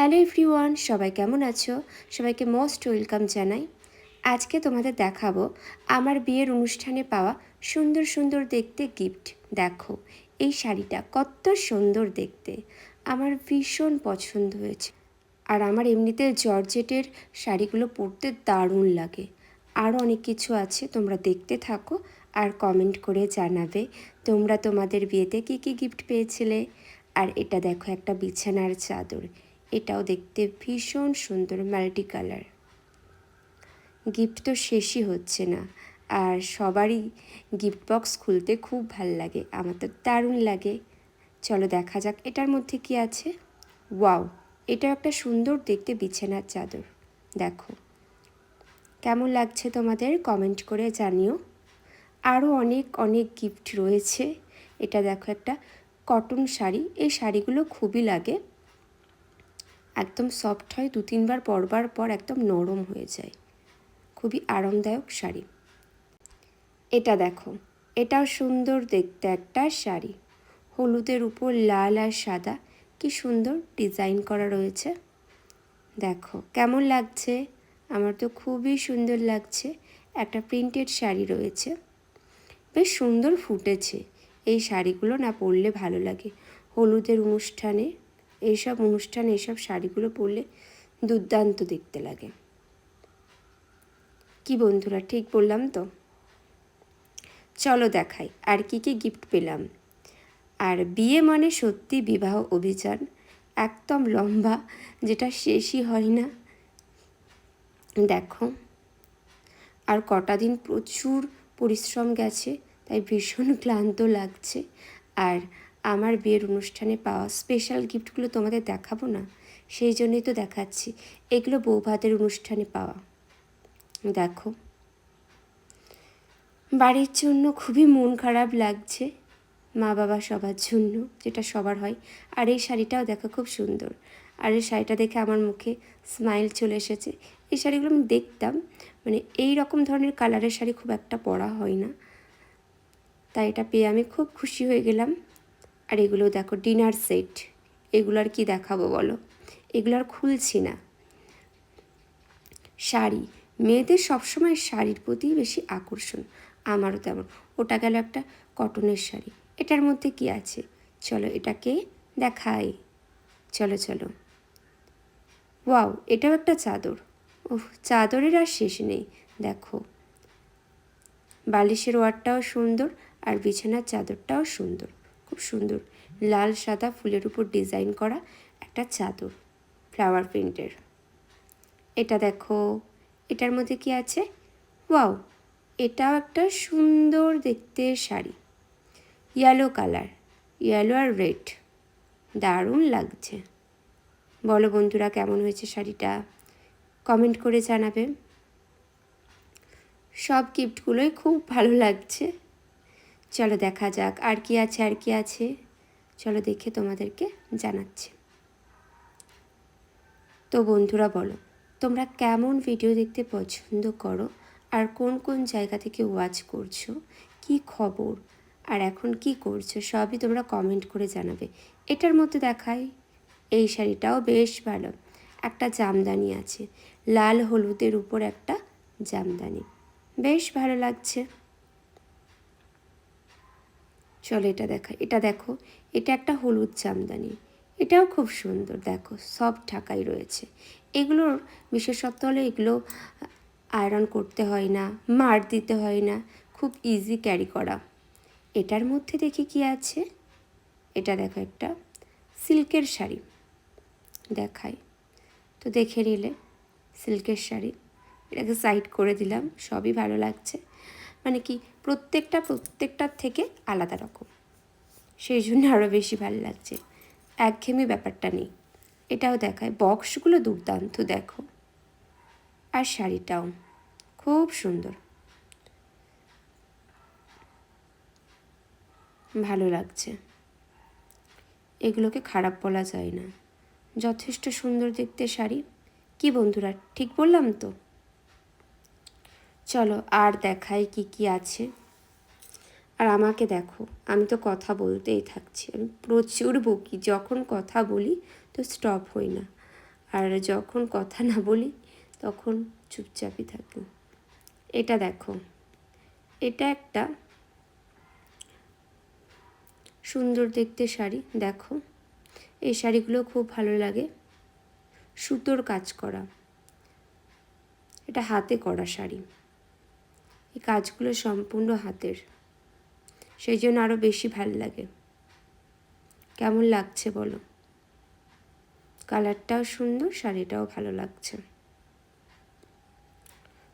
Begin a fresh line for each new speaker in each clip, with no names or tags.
Hello everyone, সবাই কেমন আছো? সবাইকে মোস্ট ওয়েলকাম জানাই। আজকে তোমাদের দেখাবো আমার বিয়ের অনুষ্ঠানে পাওয়া সুন্দর সুন্দর দেখতে গিফট। দেখো, এই শাড়িটা কত সুন্দর দেখতে। আমার ভীষণ পছন্দ হয়েছে। আর আমার এমনিতে জর্জেটের শাড়িগুলো পরতে দারুণ লাগে। আরও অনেক কিছু আছে, তোমরা দেখতে থাকো আর কমেন্ট করে জানাবে তোমরা তোমাদের বিয়েতে কী কী গিফট পেয়েছিলে। আর এটা দেখো একটা বিছানার চাদর। এটাও দেখতে ভীষণ সুন্দর মাল্টি কালার। গিফট তো শেষই হচ্ছে না। আর সবারই গিফট বক্স খুলতে খুব ভালো লাগে, আমার তো দারুণ লাগে। চলো দেখা যাক, এটার মধ্যে কি আছে? ওয়াও, এটা একটা সুন্দর দেখতে বিছানার চাদর। দেখো, কেমন লাগছে তোমাদের কমেন্ট করে জানিও। আরও অনেক অনেক গিফট রয়েছে। এটা দেখো একটা কটন শাড়ি, এই শাড়িগুলো খুবই লাগে। একদম সফট হয়, দু তিনবার পরবার পর একদম নরম হয়ে যায়। খুবই আরামদায়ক শাড়ি। এটা দেখো, এটাও সুন্দর দেখতে একটা শাড়ি। হলুদের উপর লাল আর সাদা, কি সুন্দর ডিজাইন করা রয়েছে। দেখো, কেমন লাগছে? আমার তো খুবই সুন্দর লাগছে। একটা প্রিন্টেড শাড়ি রয়েছে। বেশ সুন্দর ফুটেছে। এই শাড়িগুলো না পরলে ভালো লাগে। হলুদের অনুষ্ঠানে এইসব অনুষ্ঠানে, এইসব শাড়িগুলো পরলে দুর্দান্ত দেখতে লাগে। কি বন্ধুরা, ঠিক বললাম তো? চলো দেখাই, আর কি কি গিফট পেলাম। আর বিয়ে মানে সত্যি বিবাহ অভিযান, একদম লম্বা, যেটা শেষই হয় না। দেখো, আর কটা দিন প্রচুর পরিশ্রম গেছে, তাই ভীষণ ক্লান্ত লাগছে। আর আমার বিয়ের অনুষ্ঠানে পাওয়া স্পেশাল গিফটগুলো তোমাদের দেখাবো না? সেই জন্যই তো দেখাচ্ছি। এগুলো বৌভাতের অনুষ্ঠানে পাওয়া। দেখো। বাড়ির জন্য খুবই মন খারাপ লাগছে মা বাবা সবার জন্য, যেটা সবার হয়। আর এই শাড়িটাও দেখো খুব সুন্দর। আর এই শাড়িটা দেখে আমার মুখে স্মাইল চলে এসেছে। এই শাড়িগুলো আমি দেখতাম মানে এই রকম ধরনের কালারের শাড়ি খুব একটা পরা হয় না। তাই এটা পেয়ে আমি খুব খুশি হয়ে গেলাম। আর এগুলো দেখো ডিনার সেট এগুলো আর কি দেখাবো বলো? এগুলো আর খুলছি না। শাড়ি, মেয়েদের সবসময় শাড়ির প্রতি বেশি আকর্ষণ, আমারও তেমন। ওটা গেল একটা কটনের শাড়ি, এটার মধ্যে কি আছে? চলো এটাকে দেখাই। চলো চলো। ওয়াও, এটাও একটা চাদর। ওহ চাদরের আর শেষ নেই, দেখো। বালিশের ওয়ারটাও সুন্দর আর বিছানার চাদরটাও সুন্দর। খুব সুন্দর। লাল সাদা ফুলের উপর ডিজাইন করা একটা চাদর, ফ্লাওয়ার প্রিন্টের। এটা দেখো, এটার মধ্যে কি আছে? ওয়াও, এটাও একটা সুন্দর দেখতে শাড়ি। ইয়েলো কালার ইয়েলো আর রেড দারুণ লাগছে। বলো বন্ধুরা, কেমন হয়েছে শাড়িটা? কমেন্ট করে জানাবে। সব গিফটগুলোই খুব ভালো লাগছে। চলো দেখা যাক, আর কি আছে, আর কি আছে। চলো দেখে তোমাদেরকে জানাচ্ছি। তো বন্ধুরা বলো, তোমরা কেমন ভিডিও দেখতে পছন্দ করো? আর কোন কোন জায়গা থেকে ওয়াচ করছ? কি খবর? আর এখন কি করছ? সবই তোমরা কমেন্ট করে জানাবে। এটার মধ্যে দেখাই, এই শাড়িটাও বেশ ভালো। একটা জামদানি আছে, লাল হলুদের উপর একটা জামদানি। বেশ ভালো লাগছে। চলো এটা দেখা এটা দেখো, এটা একটা হলুদ জামদানি। এটাও খুব সুন্দর, দেখো সব ঢাকাই রয়েছে। এগুলোর বিশেষত্ব হলো এগুলো আয়রন করতে হয় না, মার দিতে হয় না, খুব ইজি ক্যারি করা। এটার মধ্যে দেখি কি আছে? এটা দেখো একটা সিল্কের শাড়ি। দেখাই। তো দেখে নিলে, সিল্কের শাড়ি। এটাকে সাইড করে দিলাম, সবই ভালো লাগছে। মানে কি, প্রত্যেকটা, প্রত্যেকটার থেকে আলাদা রকম। সেই জন্য আরও বেশি ভালো লাগছে। একঘেয়েমি ব্যাপারটা নেই। এটাও দেখায়, বক্সগুলো দুর্দান্ত, দেখো। আর শাড়িটাও, খুব সুন্দর। ভালো লাগছে। এগুলোকে খারাপ বলা যায় না। যথেষ্ট সুন্দর দেখতে শাড়ি। কি বন্ধুরা, ঠিক বললাম তো? চলো আর দেখাই কি কি আছে। আর আমাকে দেখো, আমি তো কথা বলতেই থাকছি। আমি প্রচুর বকি, যখন কথা বলি তো স্টপ হই না। আর যখন কথা না বলি তখন চুপচাপই থাকি। এটা দেখো, এটা একটা সুন্দর দেখতে শাড়ি। দেখো, এই শাড়িগুলো খুব ভালো লাগে। সুতোর কাজ করা। এটা হাতে করা শাড়ি। এই কাজগুলো সম্পূর্ণ হাতের। সেই জন্য আরও বেশি ভালো লাগে। কেমন লাগছে বলো? কালারটাও সুন্দর, শাড়িটাও ভালো লাগছে।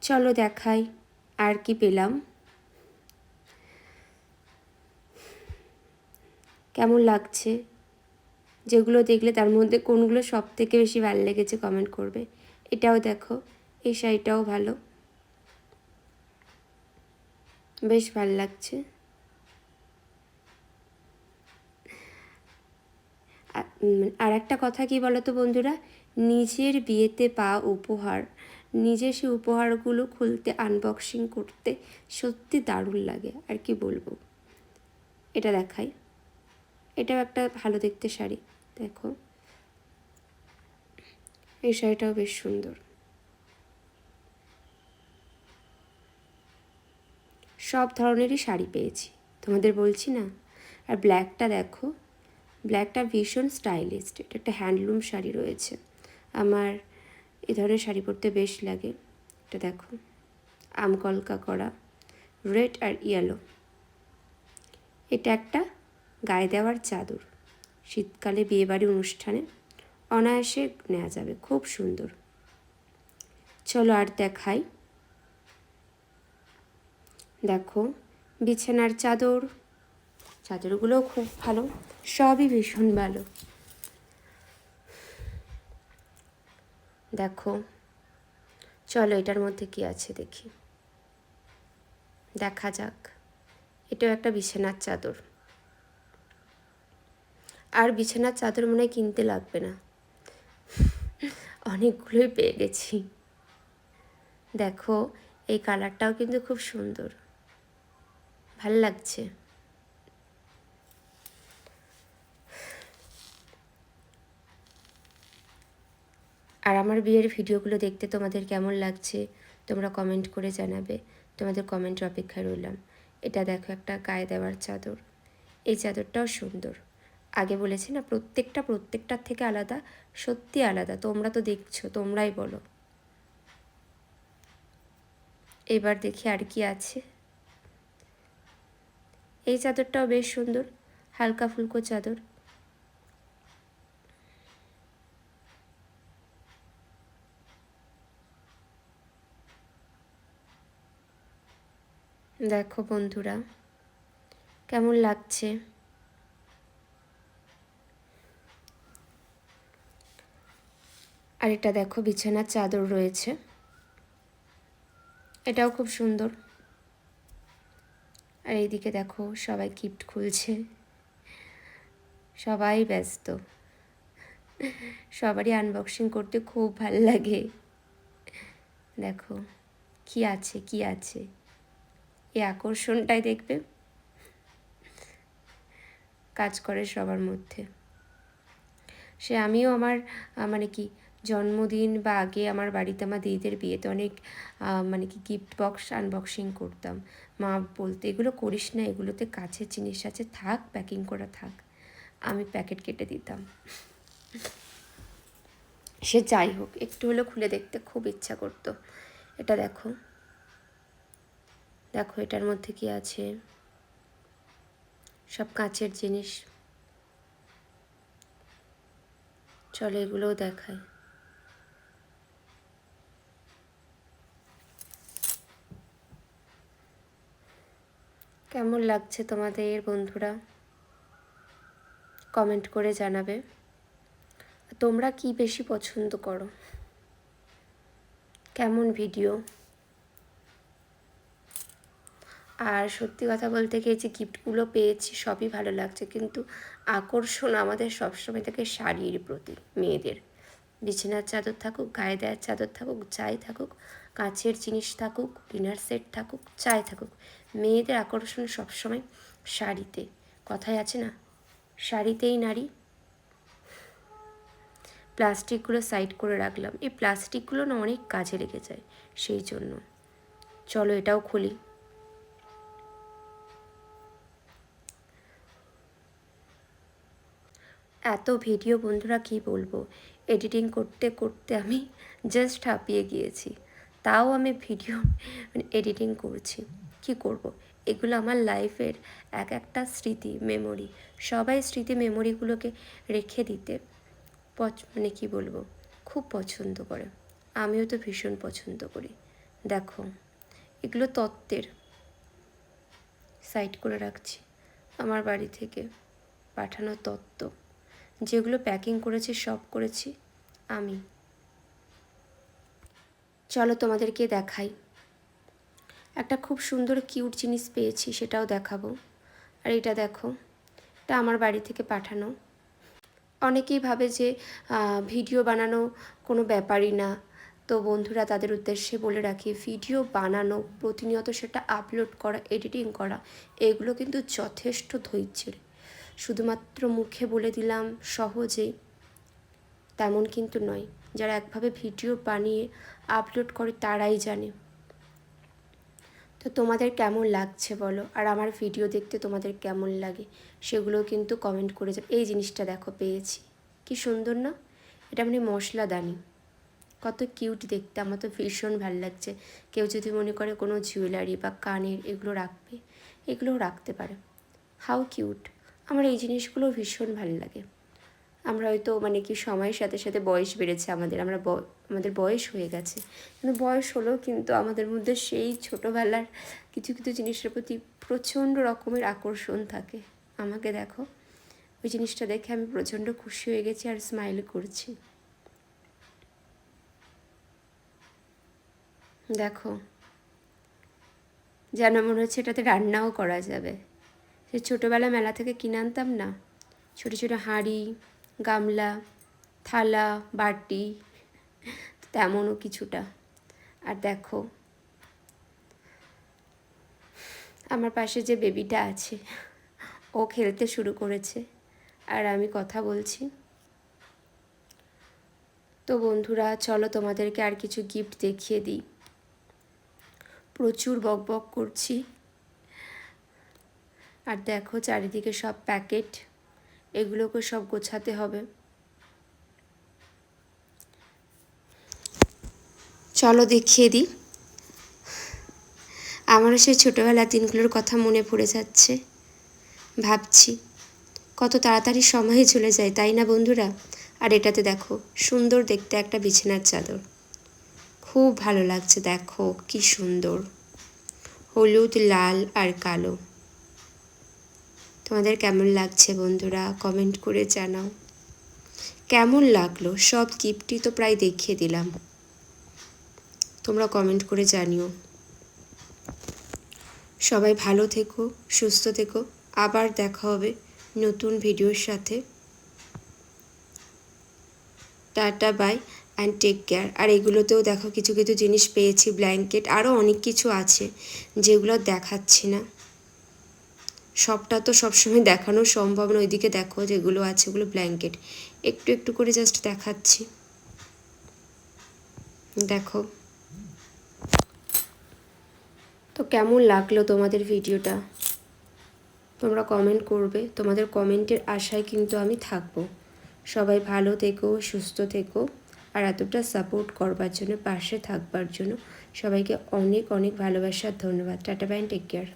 চলো দেখাই আর কি পেলাম। কেমন লাগছে? যেগুলো দেখলে তার মধ্যে কোনগুলো সব থেকে বেশি ভালো লেগেছে কমেন্ট করবে। এটাও দেখো, এই শাড়িটাও ভালো। বেশ ভালো লাগছে। আর একটা কথা কি বলতো বন্ধুরা? নিজের বিয়েতে পা উপহার, নিজে সে উপহারগুলো খুলতে আনবক্সিং করতে সত্যি দারুণ লাগে, আর কি বলব? এটা দেখাই। এটাও একটা ভালো দেখতে শাড়ি, দেখো। এই শাড়িটাও বেশ সুন্দর। সব ধরনেরই শাড়ি পেয়েছি। তোমাদের বলছি না? আর ব্ল্যাকটা দেখো ব্ল্যাকটা ভীষণ স্টাইলিস্ট এটা একটা হ্যান্ডলুম শাড়ি রয়েছে। আমার এ ধরনের শাড়ি পরতে বেশ লাগে। এটা দেখো আমকলকা করা রেড আর ইয়েলো এটা একটা গায়ে দেওয়ার চাদর। শীতকালে বিয়েবাড়ি অনুষ্ঠানে অনায়াসে নেওয়া যাবে, খুব সুন্দর। চলো আর দেখাই। দেখো, বিছানার চাদর। চাদরগুলোও খুব ভালো, সবই ভীষণ ভালো। দেখো, চলো এটার মধ্যে কি আছে দেখি। দেখা যাক, এটাও একটা বিছানার চাদর। আর বিছানার চাদর মনে হয় কিনতে লাগবে না। অনেকগুলোই পেয়ে গেছি। দেখো, এই কালারটাও কিন্তু খুব সুন্দর। ভালো লাগছে। আর আমার বিয়ের ভিডিওগুলো দেখতে তোমাদের কেমন লাগছে, তোমরা কমেন্ট করে জানাবে। তোমাদের কমেন্টের অপেক্ষায় রইলাম। এটা দেখো একটা গায়ে দেওয়ার চাদর। এই চাদরটাও সুন্দর। আগে বলেছি না, প্রত্যেকটা, প্রত্যেকটার থেকে আলাদা, সত্যি আলাদা। তোমরা তো দেখছ, তোমরাই বলো। এবার দেখি আর কি আছে। এই চাদরটাও বেশ সুন্দর, হালকা ফুলকো চাদর। দেখো বন্ধুরা, কেমন লাগছে? আর এটা দেখো, বিছানার চাদর রয়েছে। এটাও খুব সুন্দর। আর এইদিকে দেখো সবাই গিফট খুলছে। সবাই ব্যস্ত। সবারই আনবক্সিং করতে খুব ভালো লাগে। দেখো, কি আছে কি আছে? এই আকর্ষণটাই দেখবে। কাজ করে সবার মধ্যে। সে আমিও আমার মানে কি জন্মদিন বা আগে আমার বাড়িতে আমার দিদিদের বিয়েতে অনেক মানে কি গিফট বক্স আনবক্সিং করতাম। মা বলতে, এগুলো করিস না, এগুলোতে কাছের জিনিস আছে, থাক প্যাকিং করা থাক। আমি প্যাকেট কেটে দিতাম। সে যাই হোক, একটু হলেও খুলে দেখতে খুব ইচ্ছা করতো। এটা দেখো। দেখো, এটার মধ্যে কি আছে? সব কাঁচের জিনিস। চলো এগুলোও দেখায় কেমন লাগছে তোমাদের বন্ধুরা? কমেন্ট করে জানাবে। তোমরা কি বেশি পছন্দ করো? কেমন ভিডিও আর সত্যি কথা বলতে গিয়ে যে গিফটগুলো পেয়েছি, সবই ভালো লাগছে। কিন্তু আকর্ষণ আমাদের সবসময় থাকে শাড়ির প্রতি, মেয়েদের। বিছানার চাদর থাকুক, গায়ে দেওয়ার চাদর থাকুক, যাই থাকুক কাঁচের জিনিস থাকুক, ডিনার সেট থাকুক, চাই থাকুক। মেয়েদের আকর্ষণ সবসময় শাড়িতে। কথায় আছে না, শাড়িতেই নারী। প্লাস্টিকগুলো সাইড করে রাখলাম। এই প্লাস্টিকগুলো না অনেক কাজে লেগে যায়, সেই জন্য। চলো এটাও খুলি। এত ভিডিও বন্ধুরা কি বলব? এডিটিং করতে করতে আমি জাস্ট হাঁপিয়ে গিয়েছি। তাও আমি ভিডিও মানে এডিটিং করছি। কি করব। এগুলো আমার লাইফের এক একটা স্মৃতি মেমোরি সবাই স্মৃতি মেমোরিগুলোকে রেখে দিতে পছ মানে কী বলব? খুব পছন্দ করে। আমিও তো ভীষণ পছন্দ করি। দেখো, এগুলো তত্ত্বের সাইড করে রাখছি। আমার বাড়ি থেকে পাঠানো তত্ত্ব। যেগুলো প্যাকিং করেছি সব করেছি, আমি। চলো তোমাদেরকে দেখাই। একটা খুব সুন্দর কিউট জিনিস পেয়েছি, সেটাও দেখাবো। আর এটা দেখো, এটা আমার বাড়ি থেকে পাঠানো। অনেকেই ভাবে যে ভিডিও বানানো কোনো ব্যাপারই না। তো বন্ধুরা, তাদের উদ্দেশ্যে বলে রাখি ভিডিও বানানো, প্রতিনিয়ত সেটা আপলোড করা এডিটিং করা, এগুলো কিন্তু যথেষ্ট ধৈর্যের। শুধুমাত্র মুখে বলে দিলাম সহজেই তেমন কিন্তু নয়। যারা একভাবে ভিডিও বানিয়ে আপলোড করে তারাই জানে। তো তোমাদের কেমন লাগছে বলো? আর আমার ভিডিও দেখতে তোমাদের কেমন লাগে? সেগুলো কিন্তু কমেন্ট করে যাবে। এই জিনিসটা দেখো, পেয়েছি। কি সুন্দর না? এটা মানে মশলাদানি কত কিউট দেখতে, আমার তো ভীষণ ভালো লাগছে। কেউ যদি মনে করে কোনো জুয়েলারি বা কানের এগুলো রাখবে, এগুলোও রাখতে পারে। হাউ কিউট আমার এই জিনিসগুলো ভীষণ ভালো লাগে। আমরা হয়তো মানে কি সময়ের সাথে সাথে বয়স বেড়েছে আমাদের, আমরা আমাদের বয়স হয়ে গেছে। কিন্তু বয়স হলেও কিন্তু আমাদের মধ্যে সেই ছোটোবেলার কিছু কিছু জিনিসের প্রতি প্রচণ্ড রকমের আকর্ষণ থাকে। আমাকে দেখো, ওই জিনিসটা দেখে আমি প্রচণ্ড খুশি হয়ে গেছি আর স্মাইল করছি। দেখো, যেন মনে হচ্ছে এটাতে রান্নাও করা যাবে। সে ছোটোবেলা মেলা থেকে কিনে আনতাম না। ছোটো ছোটো হাঁড়ি, গামলা, থালা, বাটি, তেমনও কিছুটা। আর দেখো, আমার পাশে যে বেবিটা আছে, ও খেলতে শুরু করেছে। আর আমি কথা বলছি। তো বন্ধুরা, চলো তোমাদেরকে আর কিছু গিফট দেখিয়ে দিই। প্রচুর বক বক করছি। আর দেখো চারিদিকে সব প্যাকেট। এগুলোকে সব গোছাতে হবে। চলো দেখিয়ে দিই। আমারও সেই ছোটোবেলার দিনগুলোর কথা মনে পড়ে যাচ্ছে। ভাবছি, কত তাড়াতাড়ি সময়ে চলে যায়, তাই না বন্ধুরা? আর এটাতে দেখো, সুন্দর দেখতে একটা বিছানার চাদর। খুব ভালো লাগছে, দেখো কি সুন্দর। হলুদ, লাল আর কালো। তোমাদের কেমন লাগছে বন্ধুরা? কমেন্ট করে জানাও। কেমন লাগল? সব গিফটই তো প্রায় দেখিয়ে দিলাম। তোমরা কমেন্ট করে জানিও। সবাই ভালো থেকো, সুস্থ থেকো। আবার দেখা হবে নতুন ভিডিওর সাথে। Tata bye and take care আর এগুলোতেও দেখো, কিছু কিছু জিনিস পেয়েছি ব্ল্যাঙ্কেট আরও অনেক কিছু আছে, যেগুলো দেখাচ্ছি না। সবটা তো সবসময় দেখানো সম্ভব না। ওইদিকে দেখো যেগুলো আছে ওগুলো ব্ল্যাঙ্কেট একটু একটু করে জাস্ট দেখাচ্ছি। দেখো। তো কেমন লাগল তোমাদের ভিডিওটা? তোমরা কমেন্ট করবে। তোমাদের কমেন্টের আশায় কিন্তু আমি থাকব। সবাই ভালো থেকো, সুস্থ থেকো, আর এতটা সাপোর্ট করবার জন্য, পাশে থাকবার জন্য সবাইকে অনেক অনেক ভালোবাসার ধন্যবাদ। টাটা বাইন টেক কেয়ার